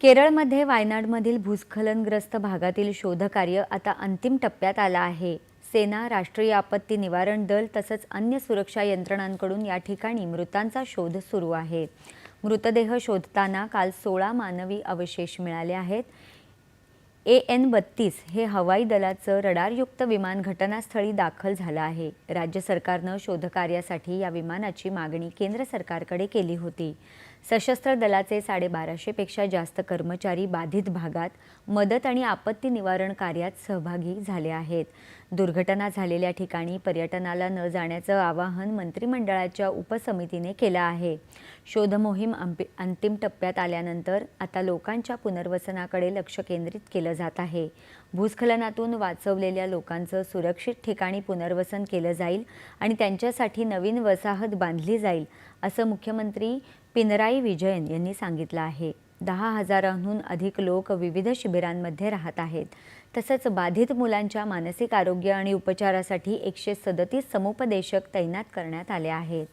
केरळमध्ये वायनाडमधील भूस्खलनग्रस्त भागातील शोधकार्य आता अंतिम टप्प्यात आलं आहे. सेना राष्ट्रीय आपत्ती निवारण दल तसंच अन्य सुरक्षा यंत्रणांकडून या ठिकाणी मृतांचा शोध सुरू आहे. मृतदेह शोधताना काल सोळा मानवी अवशेष मिळाले आहेत. ए एन बत्तीस हे हवाई दलाचं रडारयुक्त विमान घटनास्थळी दाखल झालं आहे. राज्य सरकारनं शोधकार्यासाठी या विमानाची मागणी केंद्र सरकारकडे केली होती. सशस्त्र दलाचे साडेबाराशेपेक्षा जास्त कर्मचारी बाधित भागात मदत आणि आपत्ती निवारण कार्यात सहभागी झाले आहेत. दुर्घटना झालेल्या ठिकाणी पर्यटनाला न जाण्याचं आवाहन मंत्रिमंडळाच्या उपसमितीने केलं आहे. शोधमोहीम अंपि अंतिम टप्प्यात आल्यानंतर आता लोकांच्या पुनर्वसनाकडे लक्ष केंद्रित केलं जात आहे. भूस्खलनातून वाचवलेल्या लोकांचं सुरक्षित ठिकाणी पुनर्वसन केलं जाईल आणि त्यांच्यासाठी नवीन वसाहत बांधली जाईल असं मुख्यमंत्री पिनराई विजयन यांनी सांगितलं आहे. दहा हजारांहून अधिक लोक विविध शिबिरांमध्ये राहत आहेत. तसंच बाधित मुलांच्या मानसिक आरोग्य आणि उपचारासाठी एकशे सदतीस समुपदेशक तैनात करण्यात आले आहेत.